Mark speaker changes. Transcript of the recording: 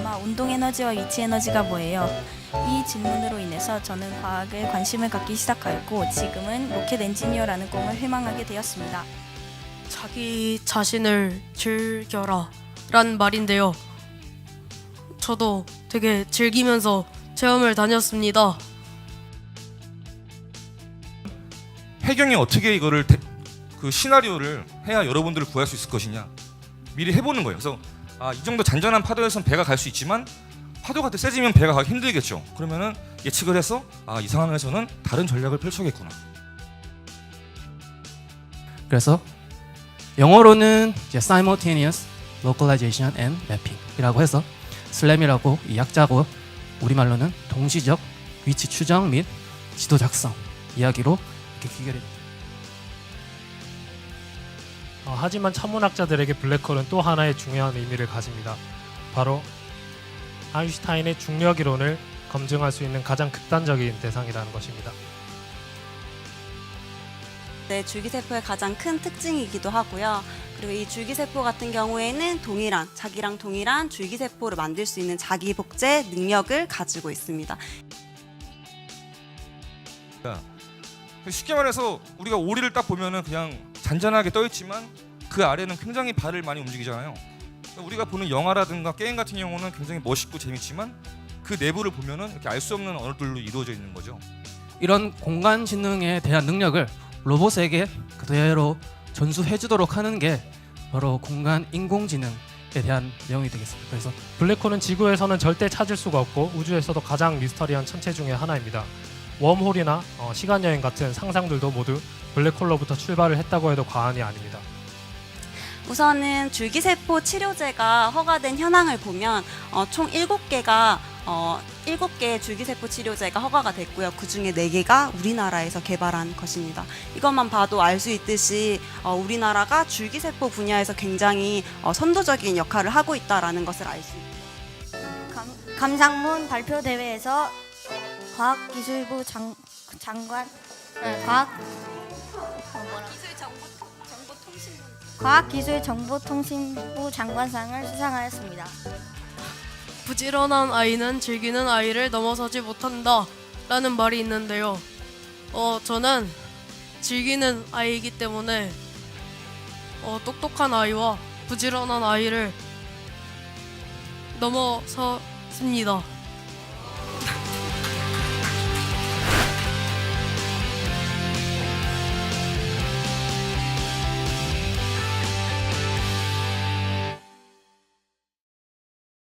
Speaker 1: 아마 운동 에너지와 위치 에너지가 뭐예요? 이 질문으로 인해서 저는 과학에 관심을 갖기 시작하였고 지금은 로켓 엔지니어라는 꿈을 희망하게 되었습니다.
Speaker 2: 자기 자신을 즐겨라 란 말인데요. 저도 되게 즐기면서 체험을 다녔습니다.
Speaker 3: 해경이 어떻게 이거를 대- 그 시나리오를 해야 여러분들을 구할 수 있을 것이냐 미리 해보는 거예요. 그래서 아, 이 정도 잔잔한 파도에선 배가 갈 수 있지만 파도가 더 세지면 배가 가기 힘들겠죠. 그러면은 예측을 해서 아, 이 상황에서는 다른 전략을 펼쳐야겠구나.
Speaker 4: 그래서 영어로는 이제 simultaneous localization and mapping이라고 해서 슬램이라고 이 약자고 우리말로는 동시적 위치 추정 및 지도 작성 이야기로 이렇게 귀결이
Speaker 5: 어, 하지만 천문학자들에게 블랙홀은 또 하나의 중요한 의미를 가집니다. 바로 아인슈타인의 중력 이론을 검증할 수 있는 가장 극단적인 대상이라는 것입니다.
Speaker 6: 네, 줄기세포의 가장 큰 특징이기도 하고요. 그리고 이 줄기세포 같은 경우에는 동일한 자기랑 동일한 줄기세포를 만들 수 있는 자기 복제 능력을 가지고 있습니다.
Speaker 3: 쉽게 말해서 우리가 오리를 딱 보면은 그냥 잔잔하게 떠 있지만 그 아래는 굉장히 발을 많이 움직이잖아요. 우리가 보는 영화라든가 게임 같은 경우는 굉장히 멋있고 재밌지만 그 내부를 보면은 이렇게 알 수 없는 언어들로 이루어져 있는 거죠.
Speaker 4: 이런 공간 지능에 대한 능력을 로봇에게 그대로 전수해 주도록 하는 게 바로 공간 인공지능에 대한 내용이 되겠습니다. 그래서
Speaker 5: 블랙홀은 지구에서는 절대 찾을 수가 없고 우주에서도 가장 미스터리한 천체 중의 하나입니다. 웜홀이나 어, 시간 여행 같은 상상들도 모두 블랙홀로부터 출발을 했다고 해도 과언이 아닙니다.
Speaker 6: 우선은 줄기세포 치료제가 허가된 현황을 보면 어, 총 7개가 어, 7개의 줄기세포 치료제가 허가가 됐고요. 그 중에 4개가 우리나라에서 개발한 것입니다. 이것만 봐도 알 수 있듯이 어, 우리나라가 줄기세포 분야에서 굉장히 어, 선도적인 역할을 하고 있다라는 것을 알 수 있습니다.
Speaker 7: 감, 감상문 발표 대회에서 과학기술부 장, 장관 네, 과학 어, 뭐라? 과학기술정보통신부 장관상을 수상하였습니다.
Speaker 2: 부지런한 아이는 즐기는 아이를 넘어서지 못한다 라는 말이 있는데요. 어, 저는 즐기는 아이이기 때문에 어, 똑똑한 아이와 부지런한 아이를 넘어섰습니다.